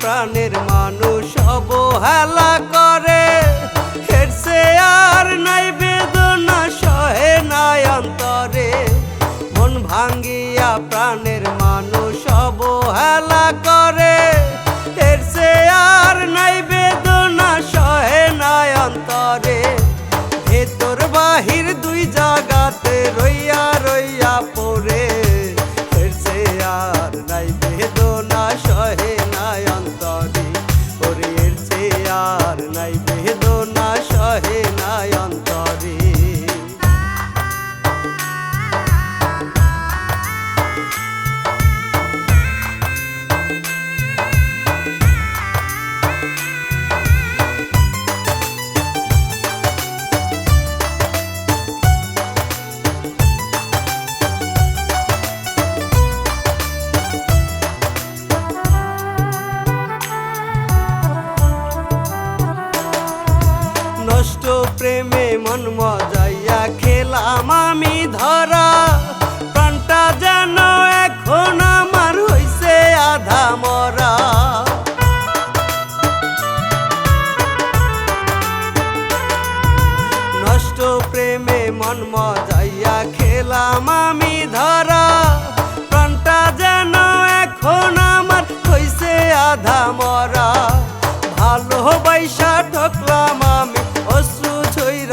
প্রাণের মানুষ অবহেলা করে। হেরছে আর নাই বেদনা, সহে নাই অন্তরে। মন ভাঙ্গিয়া প্রাণের মানুষ অবহেলা করে। প্রেমে মন মজাইয়া খেলাম আমি ধরা। প্রাণটা যেন এখন আমার হইছে আধা মরা। নষ্ট প্রেমে মন মজাইয়া খেলাম আমি ধরা।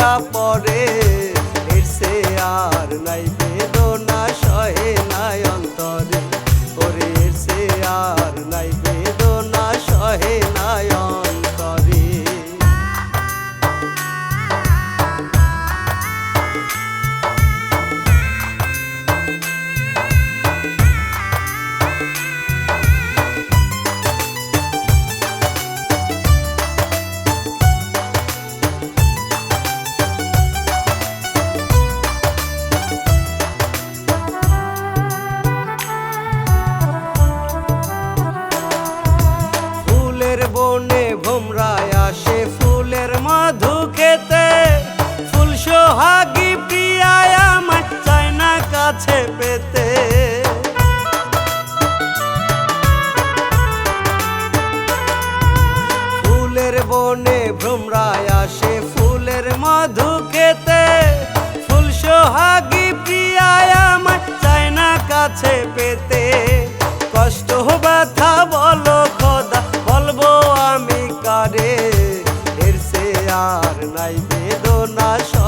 ছইরা এর সে আর নাই বেদনা সহে।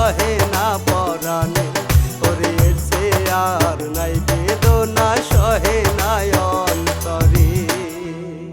রহে না পরাণে ওরে সে আর নাই বেদনা সহে।